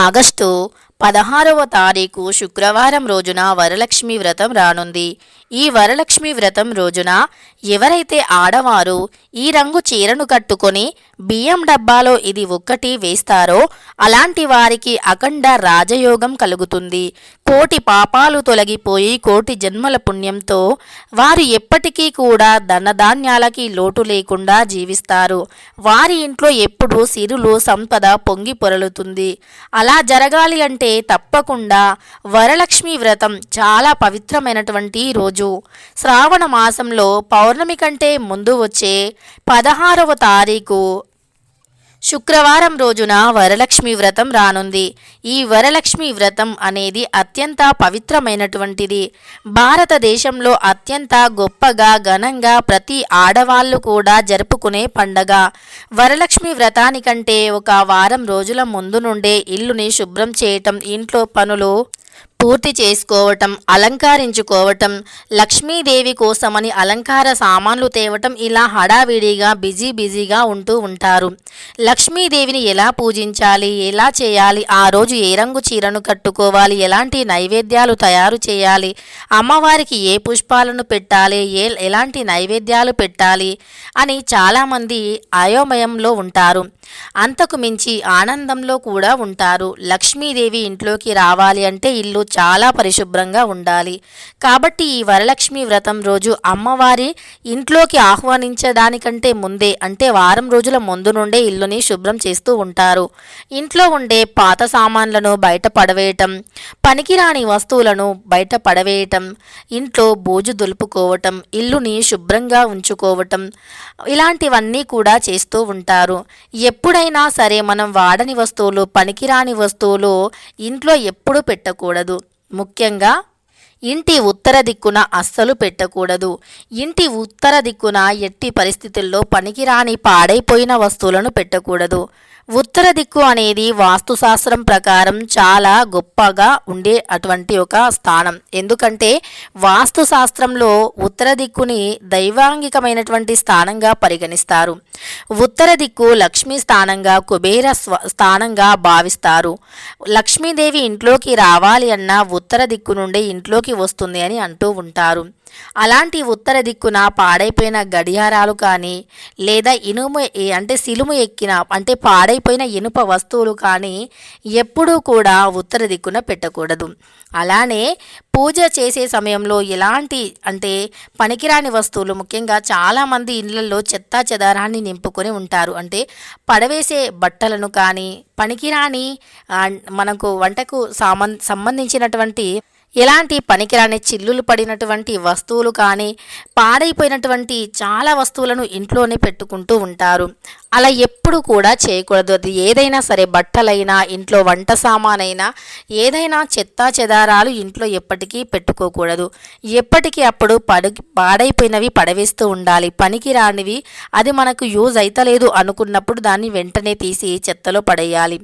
August పదహారవ తారీఖు శుక్రవారం రోజున వరలక్ష్మి వ్రతం రానుంది. ఈ వరలక్ష్మి వ్రతం రోజున ఎవరైతే ఆడవారు ఈ రంగు చీరను కట్టుకొని బియ్యం డబ్బాలో ఇది ఒక్కటి వేస్తారో అలాంటి వారికి అఖండ రాజయోగం కలుగుతుంది. కోటి పాపాలు తొలగిపోయి కోటి జన్మల పుణ్యంతో వారు ఎప్పటికీ కూడా ధనధాన్యాలకి లోటు లేకుండా జీవిస్తారు. వారి ఇంట్లో ఎప్పుడూ సిరులు సంపద పొంగి పొరలుతుంది. అలా జరగాలి అంటే తప్పకుండా వరలక్ష్మి వ్రతం చాలా పవిత్రమైనటువంటి రోజు. శ్రావణ మాసంలో పౌర్ణమి కంటే ముందు వచ్చే పదహారవ తారీఖు శుక్రవారం రోజున వరలక్ష్మి వ్రతం రానుంది. ఈ వరలక్ష్మి వ్రతం అనేది అత్యంత పవిత్రమైనటువంటిది. భారతదేశంలో అత్యంత గొప్పగా ఘనంగా ప్రతి ఆడవాళ్ళు కూడా జరుపుకునే పండగ. వరలక్ష్మి వ్రతానికంటే ఒక వారం రోజుల ముందు నుండే ఇల్లుని శుభ్రం చేయటం ఇంట్లో పనులు పూర్తి చేసుకోవటం అలంకరించుకోవటం లక్ష్మీదేవి కోసమని అలంకార సామాన్లు తేవటం ఇలా హడావిడిగా బిజీ బిజీగా ఉంటూ ఉంటారు. లక్ష్మీదేవిని ఎలా పూజించాలి ఎలా చేయాలి ఆ రోజు ఏ రంగు చీరను కట్టుకోవాలి ఎలాంటి నైవేద్యాలు తయారు చేయాలి అమ్మవారికి ఏ పుష్పాలను పెట్టాలి ఏ ఎలాంటి నైవేద్యాలు పెట్టాలి అని చాలామంది అయోమయంలో ఉంటారు. అంతకు మించి ఆనందంలో కూడా ఉంటారు. లక్ష్మీదేవి ఇంట్లోకి రావాలి అంటే ఇల్లు చాలా పరిశుభ్రంగా ఉండాలి. కాబట్టి ఈ వరలక్ష్మి వ్రతం రోజు అమ్మవారి ఇంట్లోకి ఆహ్వానించడానికంటే ముందే అంటే వారం రోజుల ముందు నుండే ఇల్లుని శుభ్రం చేస్తూ ఉంటారు. ఇంట్లో ఉండే పాత సామాన్లను బయట పడవేయటం పనికిరాని వస్తువులను బయట పడవేయటం ఇంట్లో బోజు దులుపుకోవటం ఇల్లుని శుభ్రంగా ఉంచుకోవటం ఇలాంటివన్నీ కూడా చేస్తూ ఉంటారు. ఎప్పుడైనా సరే మనం వాడని వస్తువులు పనికిరాని వస్తువులు ఇంట్లో ఎప్పుడు పెట్టకూడదు. ముఖ్యంగా ఇంటి ఉత్తర దిక్కున అస్సలు పెట్టకూడదు. ఇంటి ఉత్తర దిక్కున ఎట్టి పరిస్థితుల్లో పనికిరాని పాడైపోయిన వస్తువులను పెట్టకూడదు. ఉత్తర దిక్కు అనేది వాస్తుశాస్త్రం ప్రకారం చాలా గొప్పగా ఉండే అటువంటి ఒక స్థానం. ఎందుకంటే వాస్తుశాస్త్రంలో ఉత్తర దిక్కుని దైవాంగికమైనటువంటి స్థానంగా పరిగణిస్తారు. ఉత్తర దిక్కు లక్ష్మీ స్థానంగా కుబేర స్వ స్థానంగా భావిస్తారు. లక్ష్మీదేవి ఇంట్లోకి రావాలి అన్న ఉత్తర దిక్కు నుండి ఇంట్లోకి వస్తుంది అని అంటూ ఉంటారు. అలాంటి ఉత్తర దిక్కున పాడైపోయిన గడియారాలు కానీ లేదా ఇనుము అంటే సిలుము ఎక్కిన అంటే పాడైపోయిన ఇనుప వస్తువులు కానీ ఎప్పుడూ కూడా ఉత్తర దిక్కున పెట్టకూడదు. అలానే పూజ చేసే సమయంలో ఎలాంటి అంటే పనికిరాని వస్తువులు ముఖ్యంగా చాలామంది ఇళ్ళలో చెత్తా చెదారాన్ని నింపుకొని ఉంటారు. అంటే పడవేసే బట్టలను కానీ పనికిరాని మనకు వంటకు సామన్ సంబంధించినటువంటి ఎలాంటి పనికిరాని చిల్లులు పడినటువంటి వస్తువులు కానీ పాడైపోయినటువంటి చాలా వస్తువులను ఇంట్లోనే పెట్టుకుంటూ ఉంటారు. అలా ఎప్పుడు కూడా చేయకూడదు. అది ఏదైనా సరే బట్టలైనా ఇంట్లో వంట సామానైనా ఏదైనా చెత్తా చెదారాలు ఇంట్లో ఎప్పటికీ పెట్టుకోకూడదు. ఎప్పటికీ అప్పుడు పడు పాడైపోయినవి పడవేస్తూ ఉండాలి. పనికి రానివి అది మనకు యూజ్ అయితలేదు అనుకున్నప్పుడు దాన్ని వెంటనే తీసి చెత్తలో పడేయాలి.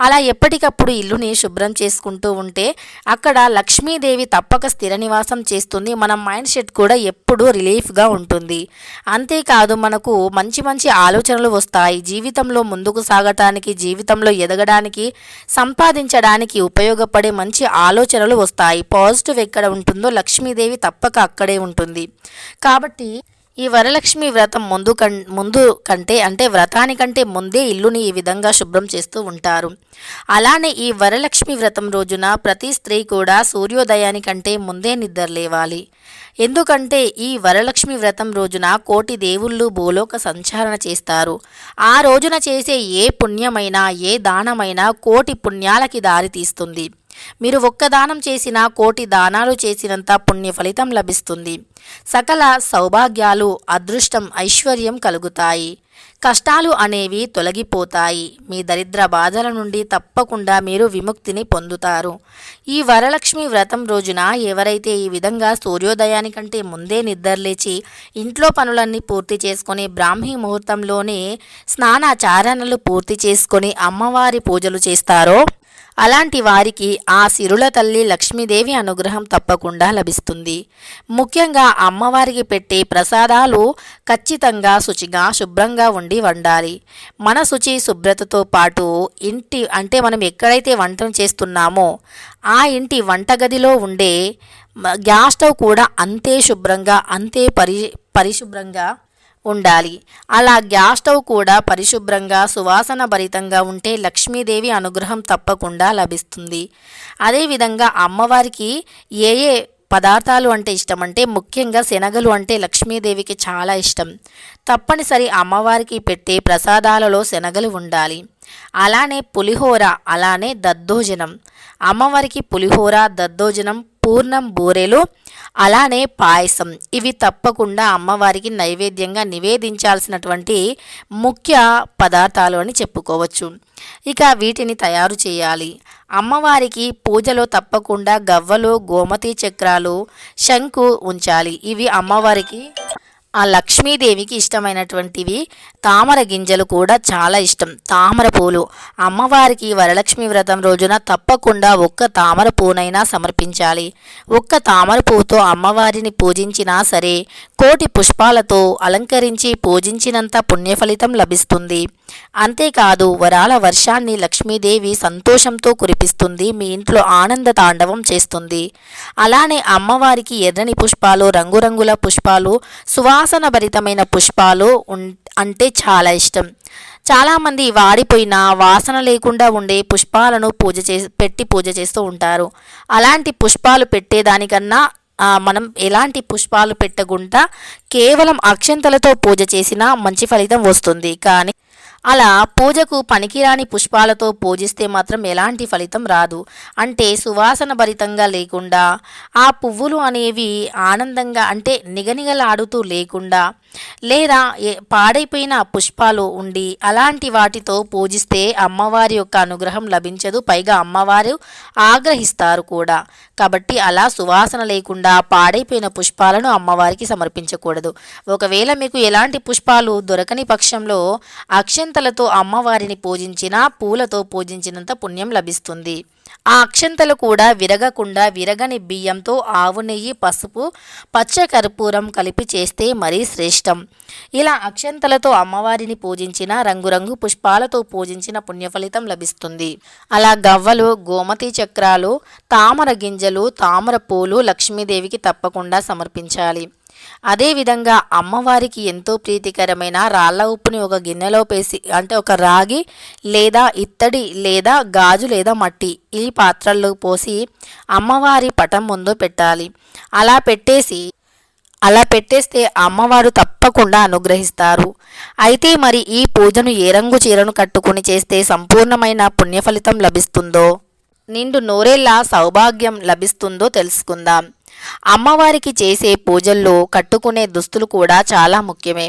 అలా ఎప్పటికప్పుడు ఇల్లుని శుభ్రం చేసుకుంటూ ఉంటే అక్కడ లక్ష్మీదేవి తప్పక స్థిర నివాసం చేస్తుంది. మన మైండ్ సెట్ కూడా ఎప్పుడూ రిలీఫ్గా ఉంటుంది. అంతేకాదు మనకు మంచి మంచి ఆలోచనలు వస్తాయి జీవితంలో ముందుకు సాగటానికి జీవితంలో ఎదగడానికి సంపాదించడానికి ఉపయోగపడే మంచి ఆలోచనలు వస్తాయి. పాజిటివ్ ఎక్కడ ఉంటుందో లక్ష్మీదేవి తప్పక అక్కడే ఉంటుంది. కాబట్టి ఈ వరలక్ష్మి వ్రతం ముందు కం ముందు కంటే అంటే వ్రతానికంటే ముందే ఇల్లుని ఈ విధంగా శుభ్రం చేస్తూ ఉంటారు. అలానే ఈ వరలక్ష్మి వ్రతం రోజున ప్రతి స్త్రీ కూడా సూర్యోదయానికంటే ముందే నిద్ర లేవాలి. ఎందుకంటే ఈ వరలక్ష్మి వ్రతం రోజున కోటి దేవుళ్ళు భూలోక సంచారణ చేస్తారు. ఆ రోజున చేసే ఏ పుణ్యమైనా ఏ దానమైనా కోటి పుణ్యాలకి దారి తీస్తుంది మీరు ఒక్క దానం చేసినా కోటి దానాలు చేసినంత పుణ్య ఫలితం లభిస్తుంది. సకల సౌభాగ్యాలు అదృష్టం ఐశ్వర్యం కలుగుతాయి. కష్టాలు అనేవి తొలగిపోతాయి. మీ దరిద్ర బాధల నుండి తప్పకుండా మీరు విముక్తిని పొందుతారు. ఈ వరలక్ష్మి వ్రతం రోజున ఎవరైతే ఈ విధంగా సూర్యోదయానికంటే ముందే నిద్రలేచి ఇంట్లో పనులన్నీ పూర్తి చేసుకొని బ్రాహ్మీ ముహూర్తంలోనే స్నానాచారణలు పూర్తి చేసుకొని అమ్మవారి పూజలు చేస్తారో అలాంటి వారికి ఆ సిరుల తల్లి లక్ష్మీదేవి అనుగ్రహం తప్పకుండా లభిస్తుంది. ముఖ్యంగా అమ్మవారికి పెట్టే ప్రసాదాలు ఖచ్చితంగా శుచిగా శుభ్రంగా ఉండి వండాలి. మన శుచి శుభ్రతతో పాటు ఇంటి అంటే మనం ఎక్కడైతే వంటను చేస్తున్నామో ఆ ఇంటి వంటగదిలో ఉండే గ్యాస్ స్టవ్ కూడా అంతే శుభ్రంగా అంతే పరి పరిశుభ్రంగా ఉండాలి. అలా గ్యాస్ స్టవ్ కూడా పరిశుభ్రంగా సువాసన భరితంగా ఉంటే లక్ష్మీదేవి అనుగ్రహం తప్పకుండా లభిస్తుంది. అదేవిధంగా అమ్మవారికి ఏ ఏ పదార్థాలు అంటే ఇష్టం అంటే ముఖ్యంగా శనగలు అంటే లక్ష్మీదేవికి చాలా ఇష్టం. తప్పనిసరి అమ్మవారికి పెట్టే ప్రసాదాలలో శనగలు ఉండాలి. అలానే పులిహోర అలానే దద్దోజనం. అమ్మవారికి పులిహోర దద్దోజనం పూర్ణం బూరెలు అలానే పాయసం. ఇవి తప్పకుండా అమ్మవారికి నైవేద్యంగా నివేదించాల్సినటువంటి ముఖ్య పదార్థాలు అని చెప్పుకోవచ్చు. ఇక వీటిని తయారు చేయాలి. అమ్మవారికి పూజలో తప్పకుండా గవ్వలు గోమతి చక్రాలు శంకు ఉంచాలి. ఇవి అమ్మవారికి ఆ లక్ష్మీదేవికి ఇష్టమైనటువంటివి. తామర గింజలు కూడా చాలా ఇష్టం. తామర పూలు. అమ్మవారికి వరలక్ష్మి వ్రతం రోజున తప్పకుండా ఒక్క తామర పూనైనా సమర్పించాలి. ఒక్క తామర పూతో అమ్మవారిని పూజించినా సరే కోటి పుష్పాలతో అలంకరించి పూజించినంత పుణ్యఫలితం లభిస్తుంది. అంతేకాదు వరాల వర్షాన్ని లక్ష్మీదేవి సంతోషంతో కురిపిస్తుంది మీ ఇంట్లో ఆనంద తాండవం చేస్తుంది. అలానే అమ్మవారికి ఎర్రని పుష్పాలు రంగురంగుల పుష్పాలు సువాసన భరితమైన పుష్పాలు అంటే చాలా ఇష్టం. చాలామంది వాడిపోయిన వాసన లేకుండా ఉండే పుష్పాలను పూజ చే పెట్టి పూజ చేస్తూ ఉంటారు. అలాంటి పుష్పాలు పెట్టేదానికన్నా మనం ఎలాంటి పుష్పాలు పెట్టకుండా కేవలం అక్షంతలతో పూజ చేసినా మంచి ఫలితం వస్తుంది. కానీ అలా పూజకు పనికిరాని పుష్పాలతో పూజిస్తే మాత్రం ఎలాంటి ఫలితం రాదు. అంటే సువాసన భరితంగా లేకుండా ఆ పువ్వులు అనేవి ఆనందంగా అంటే నిగనిగలాడుతూ లేకుండా లేదా ఏ- పాడైపోయిన పుష్పాలు ఉండి అలాంటి వాటితో పూజిస్తే అమ్మవారి యొక్క అనుగ్రహం లభించదు. పైగా అమ్మవారు ఆగ్రహిస్తారు కూడా. కాబట్టి అలా సువాసన లేకుండా పాడైపోయిన పుష్పాలను అమ్మవారికి సమర్పించకూడదు. ఒకవేళ మీకు ఎలాంటి పుష్పాలు దొరకని పక్షంలో అక్షంతలతో అమ్మవారిని పూజించినా పూలతో పూజించినంత పుణ్యం లభిస్తుంది. ఆ అక్షంతలు కూడా విరగకుండా విరగని బియ్యంతో ఆవు నెయ్యి పసుపు పచ్చ కర్పూరం కలిపి చేస్తే మరీ శ్రేష్టం. ఇలా అక్షంతలతో అమ్మవారిని పూజించిన రంగురంగు పుష్పాలతో పూజించిన పుణ్యఫలితం లభిస్తుంది. అలా గవ్వలు గోమతి చక్రాలు తామర గింజలు తామర పూలు లక్ష్మీదేవికి తప్పకుండా సమర్పించాలి. అదేవిధంగా అమ్మవారికి ఎంతో ప్రీతికరమైన రాళ్ళ ఉప్పుని ఒక గిన్నెలో పేసి అంటే ఒక రాగి లేదా ఇత్తడి లేదా గాజు లేదా మట్టి ఈ పాత్రల్లో పోసి అమ్మవారి పటం ముందు పెట్టాలి. అలా పెట్టేసి అలా పెట్టేస్తే అమ్మవారు తప్పకుండా అనుగ్రహిస్తారు. అయితే మరి ఈ పూజను ఏ రంగు చీరను కట్టుకుని చేస్తే సంపూర్ణమైన పుణ్యఫలితం లభిస్తుందో నిండు నూరేళ్ళ సౌభాగ్యం లభిస్తుందో తెలుసుకుందాం. అమ్మవారికి చేసే పూజల్లో కట్టుకునే దుస్తులు కూడా చాలా ముఖ్యమే.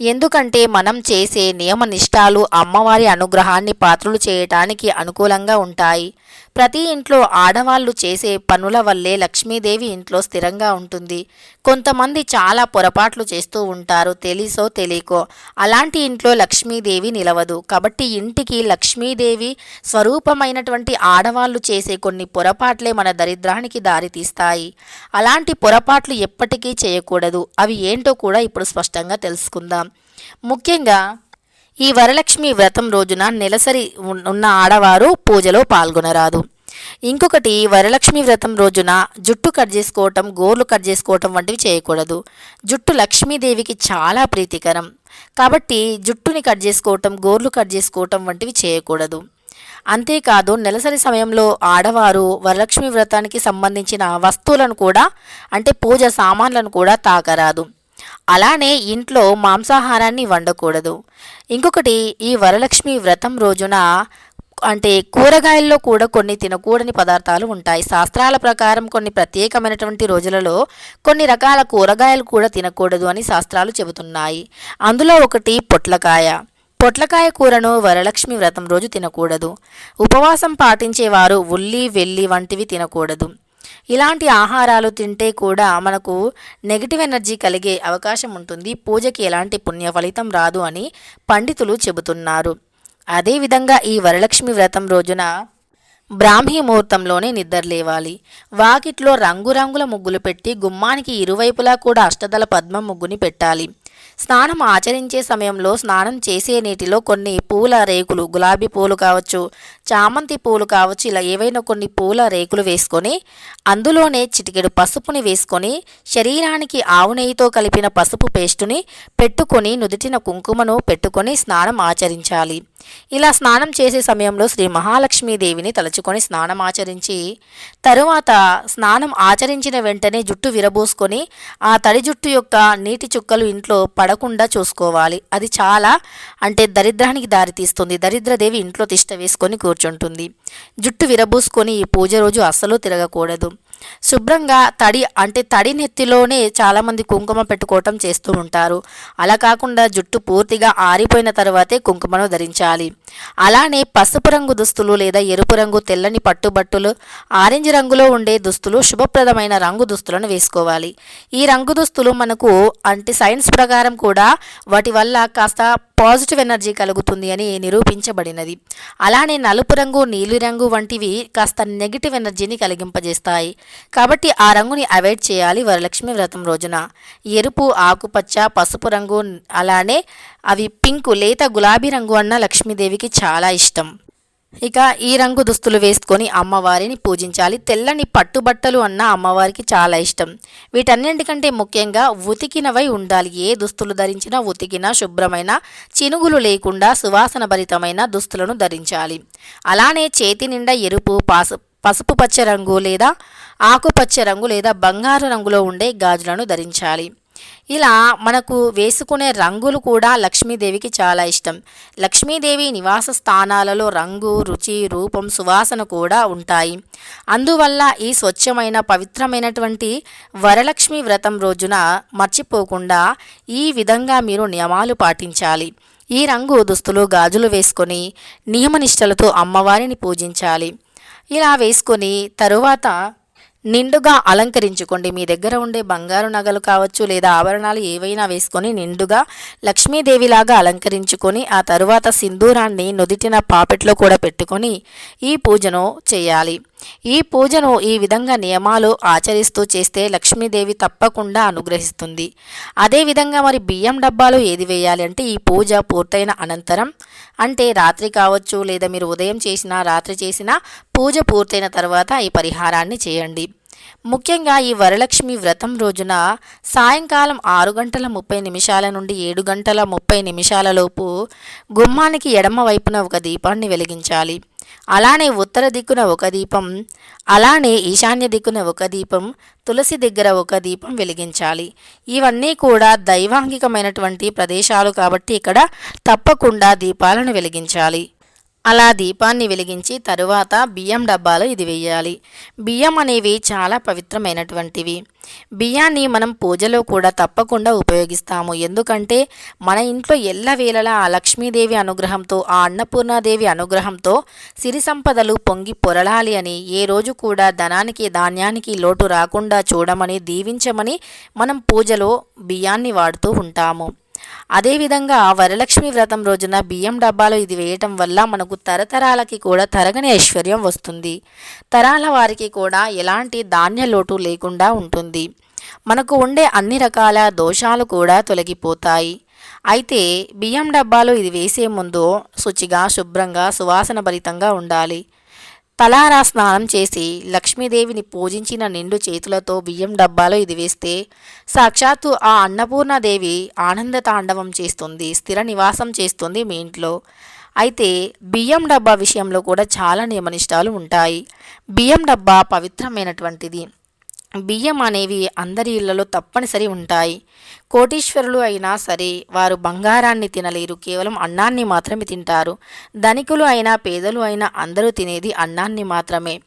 ఎందుకంటే మనం చేసే నియమ నిష్టాలు అమ్మవారి అనుగ్రహాన్ని పాత్రలు చేయటానికి అనుకూలంగా ఉంటాయి. ప్రతి ఇంట్లో ఆడవాళ్ళు చేసే పనుల వల్లే లక్ష్మీదేవి ఇంట్లో స్థిరంగా ఉంటుంది. కొంతమంది చాలా పొరపాట్లు చేస్తూ ఉంటారు. తెలిసో తెలియకో అలాంటి ఇంట్లో లక్ష్మీదేవి నిలవదు. కాబట్టి ఇంటికి లక్ష్మీదేవి స్వరూపమైనటువంటి ఆడవాళ్ళు చేసే కొన్ని పొరపాట్లే మన దరిద్రానికి దారితీస్తాయి అలాంటి పొరపాట్లు ఎప్పటికీ చేయకూడదు. అవి ఏంటో కూడా ఇప్పుడు స్పష్టంగా తెలుసుకుందాం ముఖ్యంగా ఈ వరలక్ష్మి వ్రతం రోజున నెలసరి ఉన్న ఆడవారు పూజలో పాల్గొనరాదు. ఇంకొకటి వరలక్ష్మి వ్రతం రోజున జుట్టు కట్ చేసుకోవటం గోర్లు కట్ చేసుకోవటం వంటివి చేయకూడదు. జుట్టు లక్ష్మీదేవికి చాలా ప్రీతికరం. కాబట్టి జుట్టుని కట్ చేసుకోవటం గోర్లు కట్ చేసుకోవటం వంటివి చేయకూడదు. అంతేకాదు నెలసరి సమయంలో ఆడవారు వరలక్ష్మి వ్రతానికి సంబంధించిన వస్తువులను కూడా అంటే పూజ సామాన్లను కూడా తాకరాదు. అలానే ఇంట్లో మాంసాహారాన్ని వండకూడదు. ఇంకొకటి ఈ వరలక్ష్మి వ్రతం రోజున అంటే కూరగాయల్లో కూడా కొన్ని తినకూడని పదార్థాలు ఉంటాయి. శాస్త్రాల ప్రకారం కొన్ని ప్రత్యేకమైనటువంటి రోజులలో కొన్ని రకాల కూరగాయలు కూడా తినకూడదు అని శాస్త్రాలు చెబుతున్నాయి. అందులో ఒకటి పొట్లకాయ. పొట్లకాయ కూరను వరలక్ష్మి వ్రతం రోజు తినకూడదు. ఉపవాసం పాటించేవారు ఉల్లి వెల్లి వంటివి తినకూడదు. ఇలాంటి ఆహారాలు తింటే కూడా మనకు నెగిటివ్ ఎనర్జీ కలిగే అవకాశం ఉంటుంది. పూజకి ఎలాంటి పుణ్య ఫలితం రాదు అని పండితులు చెబుతున్నారు. అదేవిధంగా ఈ వరలక్ష్మి వ్రతం రోజున బ్రాహ్మీ ముహూర్తంలోనే నిద్రలేవాలి వాకిట్లో రంగురంగుల ముగ్గులు పెట్టి గుమ్మానికి ఇరువైపులా కూడా అష్టదల పద్మ ముగ్గుని పెట్టాలి. స్నానం ఆచరించే సమయంలో స్నానం చేసే నీటిలో కొన్ని పూల రేకులు గులాబీ పూలు కావచ్చు చామంతి పూలు కావచ్చు ఇలా ఏవైనా కొన్ని పూల రేకులు వేసుకొని అందులోనే చిటికెడు పసుపుని వేసుకొని శరీరానికి ఆవు నెయ్యితో కలిపిన పసుపు పేస్టుని పెట్టుకొని నుదుటిన కుంకుమను పెట్టుకొని స్నానం ఆచరించాలి. ఇలా స్నానం చేసే సమయంలో శ్రీ మహాలక్ష్మీదేవిని తలుచుకొని స్నానం ఆచరించి తరువాత స్నానం ఆచరించిన వెంటనే జుట్టు విరబోసుకొని ఆ తడి జుట్టు యొక్క నీటి చుక్కలు ఇంట్లో పడకుండా చూసుకోవాలి. అది చాలా అంటే దరిద్రానికి దారితీస్తుంది దరిద్రదేవి ఇంట్లో తిష్ట వేసుకొని కూర్చుంటుంది. జుట్టు విరబూసుకొని ఈ పూజ రోజు అస్సలు తిరగకూడదు. శుభ్రంగా తడి అంటే తడి నెత్తిలోనే చాలామంది కుంకుమ పెట్టుకోవటం చేస్తూ ఉంటారు. అలా కాకుండా జుట్టు పూర్తిగా ఆరిపోయిన తర్వాతే కుంకుమను ధరించాలి. అలానే పసుపు రంగు దుస్తులు లేదా ఎరుపు రంగు తెల్లని పట్టుబట్టులు ఆరెంజ్ రంగులో ఉండే దుస్తులు శుభప్రదమైన రంగు దుస్తులను వేసుకోవాలి. ఈ రంగు దుస్తులు మనకు అంటే సైన్స్ ప్రకారం కూడా వాటి వల్ల కాస్త పాజిటివ్ ఎనర్జీ కలుగుతుంది అని నిరూపించబడినది. అలానే నలుపు రంగు నీలిరంగు వంటివి కాస్త నెగిటివ్ ఎనర్జీని కలిగింపజేస్తాయి. కాబట్టి ఆ రంగుని అవాయిడ్ చేయాలి వరలక్ష్మి వ్రతం రోజున. ఎరుపు ఆకుపచ్చ పసుపు రంగు అలానే అవి పింకు లేత గులాబీ రంగు అన్న లక్ష్మీదేవికి చాలా ఇష్టం. ఇక ఈ రంగు దుస్తులు వేసుకొని అమ్మవారిని పూజించాలి. తెల్లని పట్టుబట్టలు అన్న అమ్మవారికి చాలా ఇష్టం. వీటన్నింటికంటే ముఖ్యంగా ఉతికినవై ఉండాలి. ఏ దుస్తులు ధరించినా ఉతికిన శుభ్రమైన చినుగులు లేకుండా సువాసన భరితమైన దుస్తులను ధరించాలి. అలానే చేతి నిండా ఎరుపు పాసు పసుపు పచ్చ రంగు లేదా ఆకుపచ్చ రంగు లేదా బంగారు రంగులో ఉండే గాజులను ధరించాలి. ఇలా మనకు వేసుకునే రంగులు కూడా లక్ష్మీదేవికి చాలా ఇష్టం. లక్ష్మీదేవి నివాస స్థానాలలో రంగు రుచి రూపం సువాసన కూడా ఉంటాయి. అందువల్ల ఈ స్వచ్ఛమైన పవిత్రమైనటువంటి వరలక్ష్మి వ్రతం రోజున మర్చిపోకుండా ఈ విధంగా మీరు నియమాలు పాటించాలి. ఈ రంగు దుస్తులు గాజులు వేసుకొని నియమనిష్టలతో అమ్మవారిని పూజించాలి. ఇలా వేసుకొని తరువాత నిండుగా అలంకరించుకోండి. మీ దగ్గర ఉండే బంగారు నగలు కావచ్చు లేదా ఆభరణాలు ఏవైనా వేసుకొని నిండుగా లక్ష్మీదేవిలాగా అలంకరించుకొని ఆ తరువాత సింధూరాన్ని నుదిటిన పాపెట్లో కూడా పెట్టుకొని ఈ పూజను చేయాలి. ఈ పూజను ఈ విధంగా నియమాలు ఆచరిస్తూ చేస్తే లక్ష్మీదేవి తప్పకుండా అనుగ్రహిస్తుంది. అదేవిధంగా మరి బియ్యం డబ్బాలు ఏది వేయాలి అంటే ఈ పూజ పూర్తయిన అనంతరం అంటే రాత్రి కావచ్చు లేదా మీరు ఉదయం చేసినా రాత్రి చేసినా పూజ పూర్తయిన తర్వాత ఈ పరిహారాన్ని చేయండి. ముఖ్యంగా ఈ వరలక్ష్మి వ్రతం రోజున సాయంకాలం ఆరు గంటల ముప్పై నిమిషాల నుండి ఏడు గంటల ముప్పై నిమిషాలలోపు గుమ్మానికి ఎడమ వైపున ఒక దీపాన్ని వెలిగించాలి. అలానే ఉత్తర దిక్కున ఒక దీపం అలానే ఈశాన్య దిక్కున ఒక దీపం తులసి దగ్గర ఒక దీపం వెలిగించాలి. ఇవన్నీ కూడా దైవాంగికమైనటువంటి ప్రదేశాలు కాబట్టి ఇక్కడ తప్పకుండా దీపాలను వెలిగించాలి. అలా దీపాన్ని వెలిగించి తరువాత బియ్యం డబ్బాలో ఇది వేయాలి బియ్యం అనేవి చాలా పవిత్రమైనటువంటివి. బియ్యాన్ని మనం పూజలో కూడా తప్పకుండా ఉపయోగిస్తాము. ఎందుకంటే మన ఇంట్లో ఎల్లవేళలా ఆ లక్ష్మీదేవి అనుగ్రహంతో ఆ అన్నపూర్ణాదేవి అనుగ్రహంతో సిరి సంపదలు పొంగి పొరలాలి అని ఏ రోజు కూడా ధనానికి ధాన్యానికి లోటు రాకుండా చూడమని దీవించమని మనం పూజలో బియ్యాన్ని వాడుతూ ఉంటాము. అదేవిధంగా వరలక్ష్మి వ్రతం రోజున బియ్యం డబ్బాలో ఇది వేయటం వల్ల మనకు తరతరాలకి కూడా తరగని ఐశ్వర్యం వస్తుంది. తరాల వారికి కూడా ఎలాంటి ధాన్య లోటు లేకుండా ఉంటుంది. మనకు ఉండే అన్ని రకాల దోషాలు కూడా తొలగిపోతాయి. అయితే బియ్యం డబ్బాలో ఇది వేసే ముందు శుచిగా శుభ్రంగా సువాసన భరితంగా ఉండాలి. తలారా స్నానం చేసి లక్ష్మీదేవిని పూజించిన నిండు చేతులతో బియ్యం డబ్బాలో ఇది వేస్తే సాక్షాత్తు ఆ అన్నపూర్ణాదేవి ఆనంద తాండవం చేస్తుంది స్థిర నివాసం చేస్తుంది మీ ఇంట్లో. అయితే బియ్యం డబ్బా విషయంలో కూడా చాలా నియమనిష్టాలు ఉంటాయి. బియ్యం డబ్బా పవిత్రమైనటువంటిది. బియ్యం అనేవి అందరి ఇళ్ళలో తప్పనిసరి ఉంటాయి. కోటీశ్వరులు అయినా సరే వారు బంగారాన్ని తినలేరు. కేవలం అన్నాన్ని మాత్రమే తింటారు. ధనికులు అయినా పేదలు అయినా అందరూ తినేది అన్నాన్ని మాత్రమే.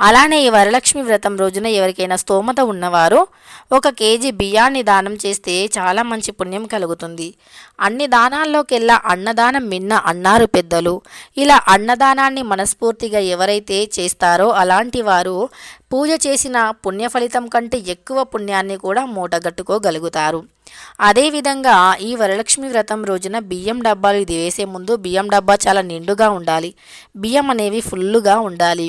అలానే ఈ వరలక్ష్మి వ్రతం రోజున ఎవరికైనా స్తోమత ఉన్నవారు ఒక కేజీ బియ్యాన్ని దానం చేస్తే చాలా మంచి పుణ్యం కలుగుతుంది. అన్ని దానాల్లోకెల్లా అన్నదానం మిన్న అన్నారు పెద్దలు. ఇలా అన్నదానాన్ని మనస్ఫూర్తిగా ఎవరైతే చేస్తారో అలాంటి వారు పూజ చేసిన పుణ్య ఫలితం కంటే ఎక్కువ పుణ్యాన్ని కూడా మూటగట్టుకోగలుగుతారు. అదేవిధంగా ఈ వరలక్ష్మి వ్రతం రోజున బియ్యం డబ్బాలు ఇది వేసే ముందు బియ్యం డబ్బా చాలా నిండుగా ఉండాలి. బియ్యం అనేవి ఫుల్లుగా ఉండాలి.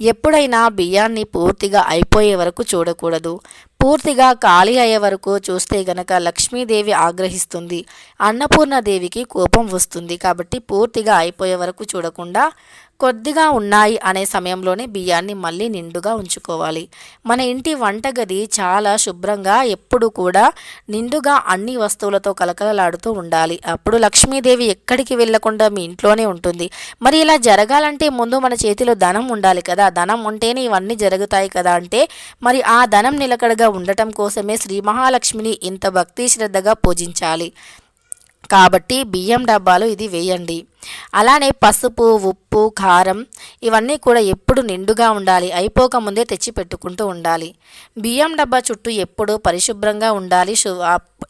ఎప్పుడైనా బియ్యాన్ని పూర్తిగా అయిపోయే వరకు చూడకూడదు. పూర్తిగా ఖాళీ అయ్యే వరకు చూస్తే గనక లక్ష్మీదేవి ఆగ్రహిస్తుంది. అన్నపూర్ణదేవికి కోపం వస్తుంది. కాబట్టి పూర్తిగా అయిపోయే వరకు చూడకుండా కొద్దిగా ఉన్నాయి అనే సమయంలోనే బియ్యాన్ని మళ్ళీ నిండుగా ఉంచుకోవాలి. మన ఇంటి వంటగది చాలా శుభ్రంగా ఎప్పుడు కూడా నిండుగా అన్ని వస్తువులతో కలకలలాడుతూ ఉండాలి. అప్పుడు లక్ష్మీదేవి ఎక్కడికి వెళ్ళకుండా మీ ఇంట్లోనే ఉంటుంది. మరి ఇలా జరగాలంటే ముందు మన చేతిలో ధనం ఉండాలి కదా ధనం ఉంటేనే ఇవన్నీ జరుగుతాయి కదా అంటే మరి ఆ ధనం నిలకడగా ఉండటం కోసమే శ్రీ మహాలక్ష్మిని ఇంత భక్తి శ్రద్ధగా పూజించాలి. కాబట్టి బియ్యం డబ్బాలు ఇది వేయండి. అలానే పసుపు ఉప్పు కారం ఇవన్నీ కూడా ఎప్పుడు నిండుగా ఉండాలి. అయిపోకముందే తెచ్చి పెట్టుకుంటూ ఉండాలి. బియ్యం డబ్బా చుట్టూ ఎప్పుడు పరిశుభ్రంగా ఉండాలి.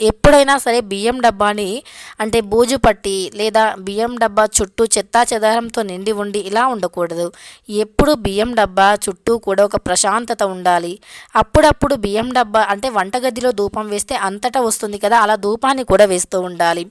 ఎప్పుడైనా సరే బియ్యం డబ్బాని అంటే బూజు పట్టి లేదా బియ్యం డబ్బా చుట్టూ చెత్తా చెదారంతో నిండి ఉండి ఇలా ఉండకూడదు. ఎప్పుడు బియ్యం డబ్బా చుట్టూ కూడా ఒక ప్రశాంతత ఉండాలి. అప్పుడప్పుడు బియ్యం డబ్బా అంటే వంటగదిలో ధూపం వేస్తే అంతటా వస్తుంది కదా అలా ధూపాన్ని కూడా వేస్తూ ఉండాలి.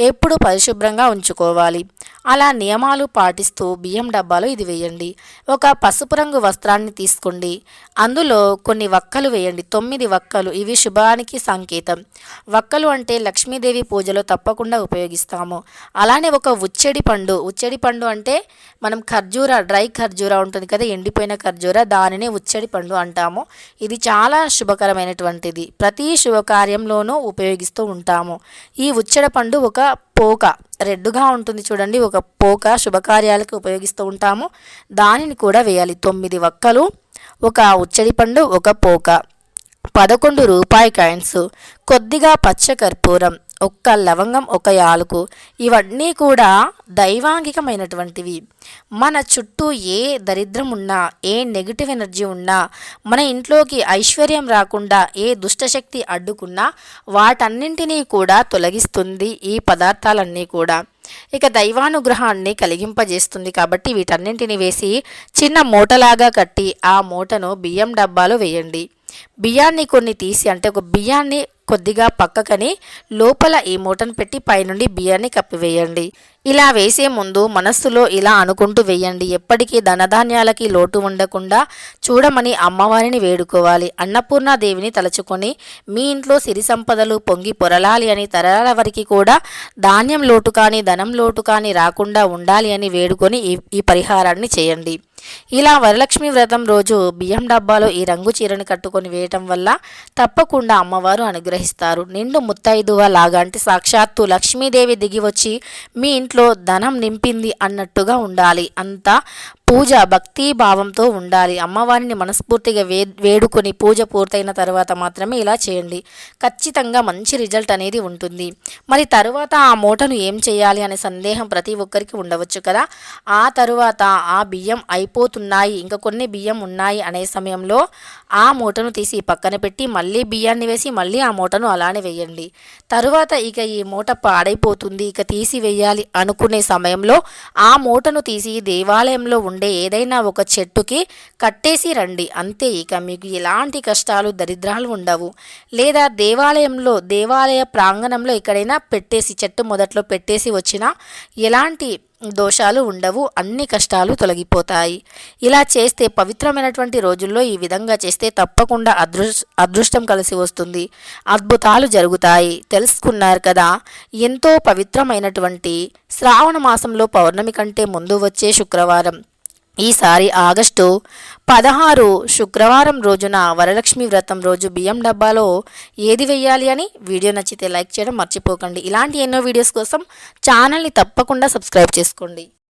ఎప్పుడు పరిశుభ్రంగా ఉంచుకోవాలి. అలా నియమాలు పాటిస్తూ బియ్యం డబ్బాలో ఇది వేయండి. ఒక పసుపు రంగు వస్త్రాన్ని తీసుకోండి. అందులో కొన్ని వక్కలు వేయండి. తొమ్మిది వక్కలు. ఇవి శుభానికి సంకేతం. వక్కలు అంటే లక్ష్మీదేవి పూజలో తప్పకుండా ఉపయోగిస్తాము. అలానే ఒక ఉచ్చడి పండు. ఉచ్చడి పండు అంటే మనం ఖర్జూర డ్రై ఖర్జూర ఉంటుంది కదా ఎండిపోయిన ఖర్జూర దానినే ఉచ్చడి పండు అంటాము. ఇది చాలా శుభకరమైనటువంటిది. ప్రతి శుభకార్యంలోనూ ఉపయోగిస్తూ ఉంటాము. ఈ ఉచ్చడి పండు ఒక పోక. రెడ్డుగా ఉంటుంది చూడండి. ఒక పోక శుభకార్యాలకు ఉపయోగిస్తూ ఉంటాము. దానిని కూడా వేయాలి. తొమ్మిది వక్కలు ఒక ఉచ్చడి పండు ఒక పోక. పదకొండు రూపాయి కాయిన్స్. కొద్దిగా పచ్చ కర్పూరం. ఒక్క లవంగం ఒక యాలకు ఇవన్నీ కూడా దైవాంగికమైనటువంటివి. మన చుట్టూ ఏ దరిద్రం ఉన్నా ఏ నెగిటివ్ ఎనర్జీ ఉన్నా మన ఇంట్లోకి ఐశ్వర్యం రాకుండా ఏ దుష్టశక్తి అడ్డుకున్నా వాటన్నింటినీ కూడా తొలగిస్తుంది ఈ పదార్థాలన్నీ కూడా. ఇక దైవానుగ్రహాన్ని కలిగింపజేస్తుంది కాబట్టి వీటన్నింటిని వేసి చిన్న మూటలాగా కట్టి ఆ మూటను బియ్యం డబ్బాలో వేయండి. బియ్యాన్ని కొన్ని తీసి అంటే ఒక బియ్యాన్ని కొద్దిగా పక్కకని లోపల ఈ మూటను పెట్టి పైనుండి బియ్యాన్ని కప్పివేయండి. ఇలా వేసే ముందు మనస్సులో ఇలా అనుకుంటూ వేయండి. ఎప్పటికీ ధనధాన్యాలకి లోటు ఉండకుండా చూడమని అమ్మవారిని వేడుకోవాలి. అన్నపూర్ణాదేవిని తలుచుకొని మీ ఇంట్లో సిరి సంపదలు పొంగి పొరలాలి అని తరాల వరకు కూడా ధాన్యం లోటు కానీ ధనం లోటు కానీ రాకుండా ఉండాలి అని వేడుకొని ఈ ఈ పరిహారాన్ని చేయండి. ఇలా వరలక్ష్మి వ్రతం రోజు బియ్యం డబ్బాలో ఈ రంగు చీరను కట్టుకొని వేయటం వల్ల తప్పకుండా అమ్మవారు అనుగ్రహిస్తారు. నిండు ముత్తైదువ లాగా అంటే సాక్షాత్తు లక్ష్మీదేవి దిగి వచ్చి మీ ఇంట్లో ధనం నింపింది అన్నట్టుగా ఉండాలి. అంతా పూజ భక్తి భావంతో ఉండాలి. అమ్మవారిని మనస్ఫూర్తిగా వే వేడుకొని పూజ పూర్తయిన తర్వాత మాత్రమే ఇలా చేయండి. ఖచ్చితంగా మంచి రిజల్ట్ అనేది ఉంటుంది. మరి తరువాత ఆ మూటను ఏం చేయాలి అనే సందేహం ప్రతి ఒక్కరికి ఉండవచ్చు కదా? ఆ తరువాత ఆ బియ్యం అయిపోతున్నాయి ఇంకా కొన్ని బియ్యం ఉన్నాయి అనే సమయంలో ఆ మూటను తీసి పక్కన పెట్టి మళ్ళీ బియ్యాన్ని వేసి మళ్ళీ ఆ మూటను అలానే వేయండి. తరువాత ఇక ఈ మూట పాడైపోతుంది ఇక తీసి వేయాలి అనుకునే సమయంలో ఆ మూటను తీసి దేవాలయంలో ఉండే ఏదైనా ఒక చెట్టుకి కట్టేసి రండి. అంతే ఇక మీకు ఎలాంటి కష్టాలు దరిద్రాలు ఉండవు. లేదా దేవాలయంలో దేవాలయ ప్రాంగణంలో ఎక్కడైనా పెట్టేసి చెట్టు మొదట్లో పెట్టేసి వచ్చినా ఎలాంటి దోషాలు ఉండవు. అన్ని కష్టాలు తొలగిపోతాయి. ఇలా చేస్తే పవిత్రమైనటువంటి రోజుల్లో ఈ విధంగా చేస్తే తప్పకుండా అదృష్ అదృష్టం కలిసి వస్తుంది. అద్భుతాలు జరుగుతాయి. తెలుసుకున్నారు కదా? ఎంతో పవిత్రమైనటువంటి శ్రావణ మాసంలో పౌర్ణమి కంటే ముందు వచ్చే శుక్రవారం. ఈసారి ఆగస్టు పదహారు శుక్రవారం రోజున వరలక్ష్మి వ్రతం రోజు బియ్యం డబ్బాలో ఏది వెయ్యాలి అని వీడియో నచ్చితే లైక్ చేయడం మర్చిపోకండి. ఇలాంటి ఎన్నో వీడియోస్ కోసం ఛానల్ని తప్పకుండా సబ్స్క్రైబ్ చేసుకోండి.